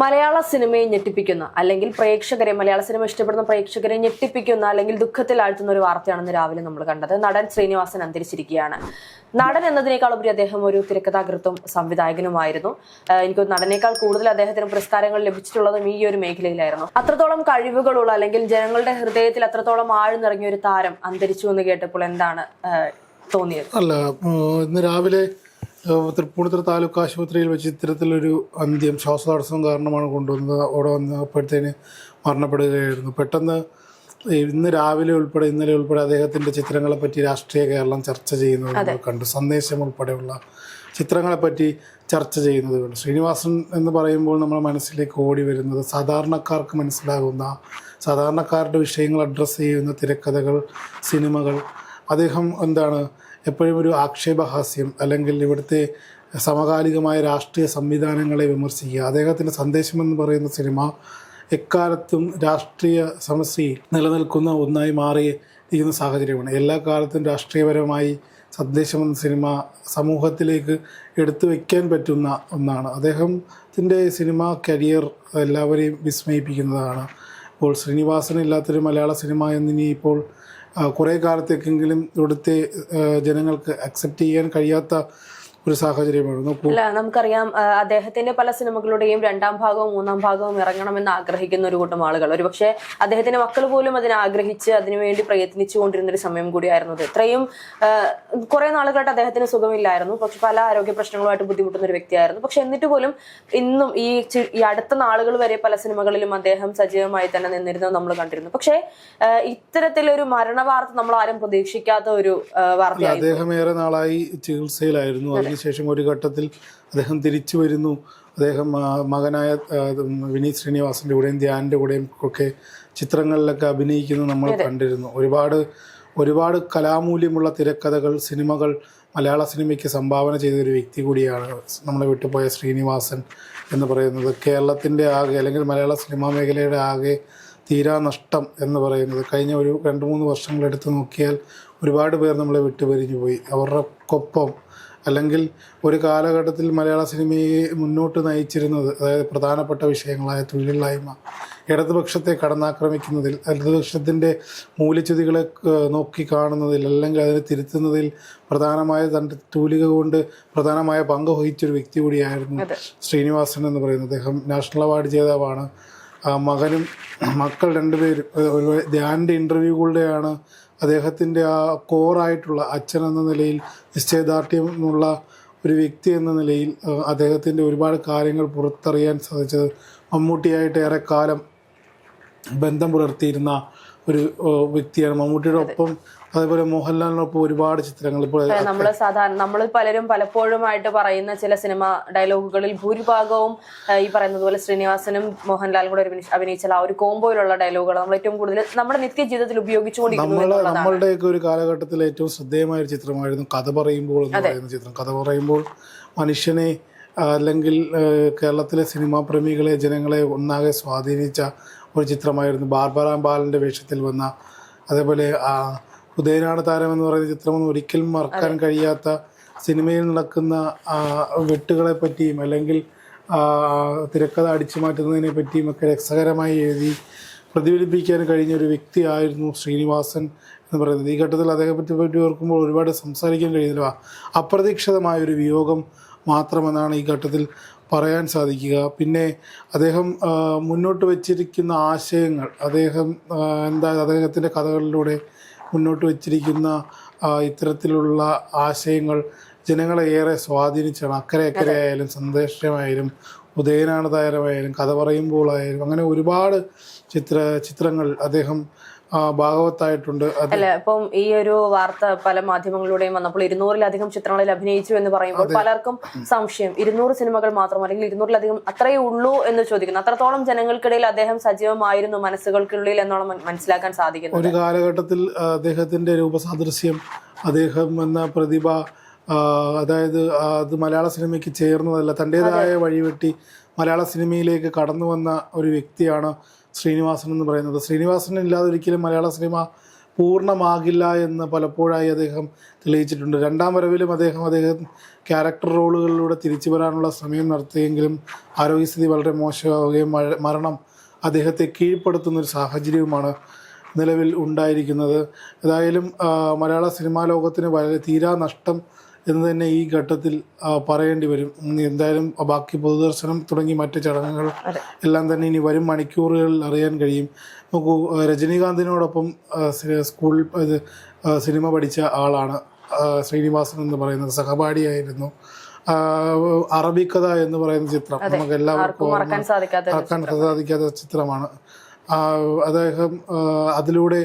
മലയാള സിനിമയെ ഞെട്ടിപ്പിക്കുന്ന അല്ലെങ്കിൽ പ്രേക്ഷകരെ മലയാള സിനിമ ഇഷ്ടപ്പെടുന്ന പ്രേക്ഷകരെ ഞെട്ടിപ്പിക്കുന്ന അല്ലെങ്കിൽ ദുഃഖത്തിൽ ആഴ്ത്തുന്ന ഒരു വാർത്തയാണെന്ന് രാവിലെ നമ്മൾ കണ്ടത്. നടൻ ശ്രീനിവാസൻ അന്തരിച്ചിരിക്കുകയാണ്. നടൻ എന്നതിനേക്കാൾ ഉപരി അദ്ദേഹം ഒരു തിരക്കഥാകൃത്തും സംവിധായകനുമായിരുന്നു. എനിക്ക് നടനേക്കാൾ കൂടുതൽ അദ്ദേഹത്തിന് പുരസ്കാരങ്ങൾ ലഭിച്ചിട്ടുള്ളതും ഈ ഒരു മേഖലയിലായിരുന്നു. അത്രത്തോളം കഴിവുകളുള്ള അല്ലെങ്കിൽ ജനങ്ങളുടെ ഹൃദയത്തിൽ അത്രത്തോളം ആഴ്ന്നിറങ്ങിയ ഒരു താരം അന്തരിച്ചു എന്ന് കേട്ടപ്പോൾ എന്താണ് തോന്നിയത്? അല്ല ഇന്ന് രാവിലെ തൃപ്പൂണിത്തുറ താലൂക്ക് ആശുപത്രിയിൽ വെച്ച് ഇത്തരത്തിലൊരു അന്ത്യം ശ്വാസതടസ്സം കാരണമാണ് കൊണ്ടുവന്നത്. അവിടെ വന്നപ്പോഴത്തേന് മരണപ്പെടുകയായിരുന്നു. പെട്ടെന്ന് ഇന്ന് രാവിലെ ഉൾപ്പെടെ ഇന്നലെ ഉൾപ്പെടെ അദ്ദേഹത്തിന്റെ ചിത്രങ്ങളെ പറ്റി രാഷ്ട്രീയ കേരളം ചർച്ച ചെയ്യുന്നത് കണ്ട്. സന്ദേശം ഉൾപ്പെടെയുള്ള ചിത്രങ്ങളെ പറ്റി ചർച്ച ചെയ്യുന്നത് കണ്ടു. ശ്രീനിവാസൻ എന്ന് പറയുമ്പോൾ നമ്മുടെ മനസ്സിലേക്ക് ഓടി വരുന്നത് സാധാരണക്കാർക്ക് മനസ്സിലാകുന്ന സാധാരണക്കാരുടെ വിഷയങ്ങൾ അഡ്രസ്സ് ചെയ്യുന്ന തിരക്കഥകൾ സിനിമകൾ അദ്ദേഹം എന്താണ് എപ്പോഴും ഒരു ആക്ഷേപഹാസ്യം അല്ലെങ്കിൽ ഇവിടുത്തെ സമകാലികമായ രാഷ്ട്രീയ സംവിധാനങ്ങളെ വിമർശിക്കുക. അദ്ദേഹത്തിന്റെ സന്ദേശമെന്ന് പറയുന്ന സിനിമ എക്കാലത്തും രാഷ്ട്രീയ സമസ്യയിൽ നിലനിൽക്കുന്ന ഒന്നായി മാറിയിരിക്കുന്ന സാഹചര്യമാണ്. എല്ലാ കാലത്തും രാഷ്ട്രീയപരമായി സന്ദേശം എന്ന സിനിമ സമൂഹത്തിലേക്ക് എടുത്തു വയ്ക്കാൻ പറ്റുന്ന ഒന്നാണ്. അദ്ദേഹത്തിന്റെ സിനിമ കരിയർ എല്ലാവരെയും വിസ്മയിപ്പിക്കുന്നതാണ്. ഇപ്പോൾ ശ്രീനിവാസൻ ഇല്ലാത്തൊരു മലയാള സിനിമ എന്നിനി ഇപ്പോൾ കുറേ കാലത്തേക്കെങ്കിലും ഇവിടുത്തെ ജനങ്ങൾക്ക് അക്സെപ്റ്റ് ചെയ്യാൻ കഴിയാത്ത ഒരു സാഹചര്യമാണ് അല്ല നമുക്കറിയാം അദ്ദേഹത്തിന്റെ പല സിനിമകളുടെയും രണ്ടാം ഭാഗവും മൂന്നാം ഭാഗവും ഇറങ്ങണമെന്ന് ആഗ്രഹിക്കുന്ന ഒരു കൂട്ടം ആളുകൾ. ഒരുപക്ഷെ അദ്ദേഹത്തിന്റെ മക്കൾ പോലും അതിനെ ആഗ്രഹിച്ച് അതിനുവേണ്ടി പ്രയത്നിച്ചുകൊണ്ടിരുന്ന ഒരു സമയം കൂടിയായിരുന്നു അത്. ഇത്രയും കുറെ നാളുകളായിട്ട് അദ്ദേഹത്തിന് സുഖമില്ലായിരുന്നു. പക്ഷെ പല ആരോഗ്യ പ്രശ്നങ്ങളുമായിട്ട് ബുദ്ധിമുട്ടുന്ന ഒരു വ്യക്തിയായിരുന്നു. പക്ഷെ എന്നിട്ട് പോലും ഇന്നും ഈ ഈ അടുത്ത നാളുകൾ വരെ പല സിനിമകളിലും അദ്ദേഹം സജീവമായി തന്നെ നിന്നിരുന്നത് നമ്മൾ കണ്ടിരുന്നു. പക്ഷേ ഇത്തരത്തിലൊരു മരണ വാർത്ത നമ്മൾ ആരും പ്രതീക്ഷിക്കാത്ത ഒരു വാർത്തയായിരുന്നു. അദ്ദേഹം ഏറെ നാളായി ചികിത്സയിലായിരുന്നു. അതിനുശേഷം ഒരു ഘട്ടത്തിൽ അദ്ദേഹം തിരിച്ചു വരുന്നു. അദ്ദേഹം മകനായ വിനീത് ശ്രീനിവാസിന്റെ കൂടെയും ധ്യാനിന്റെ കൂടെയും ഒക്കെ ചിത്രങ്ങളിലൊക്കെ അഭിനയിക്കുന്നത് നമ്മൾ കണ്ടിരുന്നു. ഒരുപാട് ഒരുപാട് കലാമൂല്യമുള്ള തിരക്കഥകൾ സിനിമകൾ മലയാള സിനിമയ്ക്ക് സംഭാവന ചെയ്തൊരു വ്യക്തി കൂടിയാണ് നമ്മളെ വിട്ടുപോയ ശ്രീനിവാസൻ എന്ന് പറയുന്നത്. കേരളത്തിന്റെ ആകെ അല്ലെങ്കിൽ മലയാള സിനിമാ മേഖലയുടെ ആകെ തീരാ നഷ്ടം എന്ന് പറയുന്നത്. കഴിഞ്ഞ ഒരു രണ്ട് മൂന്ന് വർഷങ്ങളെടുത്ത് നോക്കിയാൽ ഒരുപാട് പേർ നമ്മളെ വിട്ടുപിരിഞ്ഞു പോയി അവരുടെ കൊപ്പം അല്ലെങ്കിൽ ഒരു കാലഘട്ടത്തിൽ മലയാള സിനിമയെ മുന്നോട്ട് നയിച്ചിരുന്നത് അതായത് പ്രധാനപ്പെട്ട വിഷയങ്ങളായ തൊഴിലില്ലായ്മ ഇടതുപക്ഷത്തെ കടന്നാക്രമിക്കുന്നതിൽ ഇടതുപക്ഷത്തിന്റെ മൂല്യച്യുതികളെ നോക്കി കാണുന്നതിൽ അല്ലെങ്കിൽ അതിനെ തിരുത്തുന്നതിൽ പ്രധാനമായ തന്റെ തൂലിക കൊണ്ട് പ്രധാനമായ പങ്ക് വഹിച്ചൊരു വ്യക്തി കൂടിയായിരുന്നു ശ്രീനിവാസൻ എന്ന് പറയുന്നത്. അദ്ദേഹം നാഷണൽ അവാർഡ് ജേതാവാണ്. മകനും മക്കൾ രണ്ടുപേരും ധ്യാനിന്റെ ഇന്റർവ്യൂകളുടെയാണ് അദ്ദേഹത്തിന്റെ ആ കോറായിട്ടുള്ള അച്ഛൻ എന്ന നിലയിൽ നിശ്ചയദാർഢ്യമുള്ള ഒരു വ്യക്തി എന്ന നിലയിൽ അദ്ദേഹത്തിന്റെ ഒരുപാട് കാര്യങ്ങൾ പുറത്തറിയാൻ സാധിച്ചത് മമ്മൂട്ടിയായിട്ട് ഏറെക്കാലം ബന്ധം പുലർത്തിയിരുന്ന ഒരു വ്യക്തിയാണ്. മമ്മൂട്ടിയുടെ ഒപ്പം അതേപോലെ മോഹൻലാലിനൊപ്പം ഒരുപാട് ചിത്രങ്ങൾ ഇപ്പോൾ നമ്മൾ സാധാരണ നമ്മൾ പലരും പലപ്പോഴുമായിട്ട് പറയുന്ന ചില സിനിമ ഡയലോഗുകളിൽ ഭൂരിഭാഗവും ഈ പറയുന്നത് പോലെ ശ്രീനിവാസനും മോഹൻലാലും കൂടെ അഭിനയിച്ച ആ ഒരു കോമ്പോയിലുള്ള ഡയലോഗുകൾ നമ്മൾ ഏറ്റവും കൂടുതൽ നമ്മുടെ നിത്യ ജീവിതത്തിൽ ഉപയോഗിച്ചുകൊണ്ടിരിക്കുന്നത് നമ്മളുടെ നമ്മളുടെയൊക്കെ ഒരു കാലഘട്ടത്തിൽ ഏറ്റവും ശ്രദ്ധേയമായ ഒരു ചിത്രമായിരുന്നു കഥ പറയുമ്പോൾ എന്ന് പറയുന്ന ചിത്രം. കഥ പറയുമ്പോൾ മനുഷ്യനെ അല്ലെങ്കിൽ കേരളത്തിലെ സിനിമാ പ്രേമികളെ ജനങ്ങളെ ഒന്നാകെ സ്വാധീനിച്ച ഒരു ചിത്രമായിരുന്നു ബാർബറാം ബാലന്റെ വേഷത്തിൽ വന്ന അതേപോലെ ആ, ഉദയനാണ് താരം എന്ന് പറയുന്ന ചിത്രമൊന്നും ഒരിക്കലും മറക്കാൻ കഴിയാത്ത സിനിമയിൽ നടക്കുന്ന വെട്ടുകളെ പറ്റിയും അല്ലെങ്കിൽ തിരക്കഥ അടിച്ചു മാറ്റുന്നതിനെ പറ്റിയും ഒക്കെ രസകരമായി എഴുതി പ്രതിഫലിപ്പിക്കാൻ കഴിഞ്ഞ ഒരു വ്യക്തിയായിരുന്നു ശ്രീനിവാസൻ എന്ന് പറയുന്നത്. ഈ ഘട്ടത്തിൽ അദ്ദേഹത്തെ പറ്റി പറ്റി ഓർക്കുമ്പോൾ ഒരുപാട് സംസാരിക്കാൻ കഴിയുന്നില്ല. അപ്രതീക്ഷിതമായ ഒരു വിയോഗം മാത്രമെന്നാണ് ഈ ഘട്ടത്തിൽ പറയാൻ സാധിക്കുക. പിന്നെ അദ്ദേഹം മുന്നോട്ട് വച്ചിരിക്കുന്ന ആശയങ്ങൾ അദ്ദേഹം എന്താ അദ്ദേഹത്തിന്റെ കഥകളിലൂടെ മുന്നോട്ട് വച്ചിരിക്കുന്ന ഇത്തരത്തിലുള്ള ആശയങ്ങൾ ജനങ്ങളെ ഏറെ സ്വാധീനിച്ചാണ്. അക്കരെ അക്കരെ ആയാലും സന്ദേശമായാലും ഉദയനാണ് കഥ പറയുമ്പോഴായാലും അങ്ങനെ ഒരുപാട് ചിത്ര ചിത്രങ്ങൾ അദ്ദേഹം ഭാഗവത്തായിട്ടുണ്ട്. അല്ലെ ഇപ്പം ഈ ഒരു വാർത്ത പല മാധ്യമങ്ങളിലൂടെയും വന്നപ്പോൾ ഇരുന്നൂറിലധികം ചിത്രങ്ങളിൽ അഭിനയിച്ചു എന്ന് പറയുമ്പോൾ പലർക്കും സംശയം. ഇരുന്നൂറ് സിനിമകൾ മാത്രം അല്ലെങ്കിൽ ഇരുന്നൂറിലധികം അത്രയേ ഉള്ളൂ എന്ന് ചോദിക്കുന്നു. അത്രത്തോളം ജനങ്ങൾക്കിടയിൽ അദ്ദേഹം സജീവമായിരുന്നു മനസ്സുകൾക്കുള്ളിൽ എന്നോളം മനസ്സിലാക്കാൻ സാധിക്കുന്നു ഒരു കാലഘട്ടത്തിൽ അദ്ദേഹത്തിന്റെ രൂപസാദൃശ്യം അദ്ദേഹം എന്ന പ്രതിഭ അതായത് അത് മലയാള സിനിമയ്ക്ക് ചേർന്നതല്ല തന്റെതായ വഴിവെട്ടി മലയാള സിനിമയിലേക്ക് കടന്നു വന്ന ഒരു വ്യക്തിയാണ് ശ്രീനിവാസൻ എന്ന് പറയുന്നത്. ശ്രീനിവാസൻ ഇല്ലാതെ ഒരിക്കലും മലയാള സിനിമ പൂർണമാകില്ല എന്ന് പലപ്പോഴായി അദ്ദേഹം തെളിയിച്ചിട്ടുണ്ട്. രണ്ടാം വരവിലും അദ്ദേഹം അദ്ദേഹം ക്യാരക്ടർ റോളുകളിലൂടെ തിരിച്ചു വരാനുള്ള ശ്രമം നടത്തിയെങ്കിലും ആരോഗ്യസ്ഥിതി വളരെ മോശമാവുകയും മരണം അദ്ദേഹത്തെ കീഴ്പ്പെടുത്തുന്ന ഒരു സാഹചര്യവുമാണ് നിലവിൽ ഉണ്ടായിരിക്കുന്നത്. ഏതായാലും മലയാള സിനിമാ ലോകത്തിന് വളരെ തീരാ നഷ്ടം എന്ന് തന്നെ ഈ ഘട്ടത്തിൽ പറയേണ്ടി വരും. എന്തായാലും ബാക്കി പൊതുദർശനം തുടങ്ങി മറ്റ് ചടങ്ങുകൾ എല്ലാം തന്നെ ഇനി വരും മണിക്കൂറുകളിൽ അറിയാൻ കഴിയും. നോക്കൂ രജനീകാന്തിനോടൊപ്പം സ്കൂൾ ഇത് സിനിമ പഠിച്ച ആളാണ് ശ്രീനിവാസൻ എന്ന് പറയുന്നത് സഹപാഠിയായിരുന്നു. അറബിക്കഥ എന്ന് പറയുന്ന ചിത്രം. നമുക്ക് എല്ലാവർക്കും മറക്കാൻ സാധിക്കാത്ത ആക്കാൻ സാധിക്കാത്ത ചിത്രമാണ്. അദ്ദേഹം അതിലൂടെ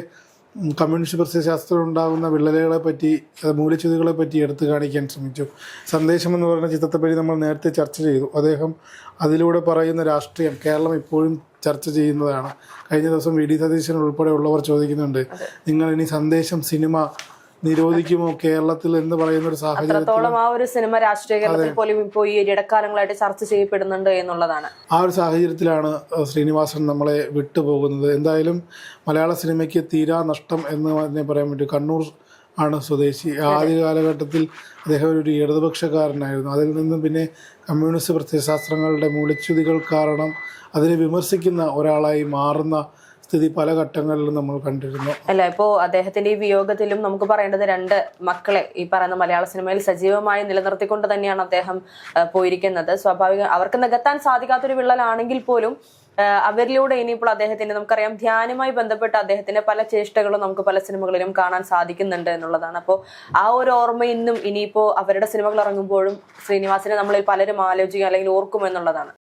കമ്മ്യൂണിസ്റ്റ് പ്രത്യയശാസ്ത്രം ഉണ്ടാകുന്ന വിള്ളലുകളെ പറ്റി അത് മൂലച്യുതികളെ പറ്റി എടുത്തു കാണിക്കാൻ ശ്രമിച്ചു. സന്ദേശം എന്ന് പറയുന്ന ചിത്രത്തെപ്പറ്റി നമ്മൾ നേരത്തെ ചർച്ച ചെയ്തു. അദ്ദേഹം അതിലൂടെ പറയുന്ന രാഷ്ട്രീയം കേരളം ഇപ്പോഴും ചർച്ച ചെയ്യുന്നതാണ്. കഴിഞ്ഞ ദിവസം വി. ഡി. സതീശൻ ഉൾപ്പെടെ ഉള്ളവർ ചോദിക്കുന്നുണ്ട് നിങ്ങൾ ഇനി സന്ദേശം സിനിമ നിരോധിക്കുമോ കേരളത്തിൽ എന്ന് പറയുന്ന ഒരു സാഹചര്യത്തോളം ആ ഒരു സിനിമ രാഷ്ട്രീയ കേരളത്തിൽ പോലും ഇപ്പോൾ ഈ ഇടക്കാലങ്ങളായിട്ട് ചർച്ച ചെയ്യപ്പെടുന്നുണ്ട് എന്നുള്ളതാണ്. ആ ഒരു സാഹചര്യത്തിലാണ് ശ്രീനിവാസൻ നമ്മളെ വിട്ടുപോകുന്നത്. എന്തായാലും മലയാള സിനിമയ്ക്ക് തീരാ നഷ്ടം എന്ന് തന്നെ പറയാൻ പറ്റും. കണ്ണൂർ ആണ് സ്വദേശി. ആദ്യ കാലഘട്ടത്തിൽ അദ്ദേഹം ഒരു ഇടതുപക്ഷക്കാരനായിരുന്നു. അതിൽ നിന്നും പിന്നെ കമ്മ്യൂണിസ്റ്റ് പ്രത്യയശാസ്ത്രങ്ങളുടെ മൂലച്യുതികൾ കാരണം അതിനെ വിമർശിക്കുന്ന ഒരാളായി മാറുന്ന സ്ഥിതി പല ഘട്ടങ്ങളിലും നമ്മൾ കണ്ടിരുന്നു. അല്ല ഇപ്പോ അദ്ദേഹത്തിന്റെ ഈ വിയോഗത്തിലും നമുക്ക് പറയേണ്ടത് രണ്ട് മക്കളെ ഈ പറയുന്ന മലയാള സിനിമയിൽ സജീവമായി നിലനിർത്തിക്കൊണ്ട് തന്നെയാണ് അദ്ദേഹം പോയിരിക്കുന്നത്. സ്വാഭാവിക അവർക്ക് നികത്താൻ സാധിക്കാത്തൊരു വിള്ളലാണെങ്കിൽ പോലും അവരിലൂടെ ഇനിയിപ്പോൾ അദ്ദേഹത്തിന്റെ നമുക്കറിയാം ധ്യാനമായി ബന്ധപ്പെട്ട അദ്ദേഹത്തിന്റെ പല ചേഷ്ടകളും നമുക്ക് പല സിനിമകളിലും കാണാൻ സാധിക്കുന്നുണ്ട് എന്നുള്ളതാണ്. അപ്പോൾ ആ ഒരു ഓർമ്മ ഇന്നും ഇനിയിപ്പോ അവരുടെ സിനിമകൾ ഇറങ്ങുമ്പോഴും ശ്രീനിവാസിനെ നമ്മളിൽ പലരും ആലോചിക്കുക അല്ലെങ്കിൽ ഓർക്കും എന്നുള്ളതാണ്.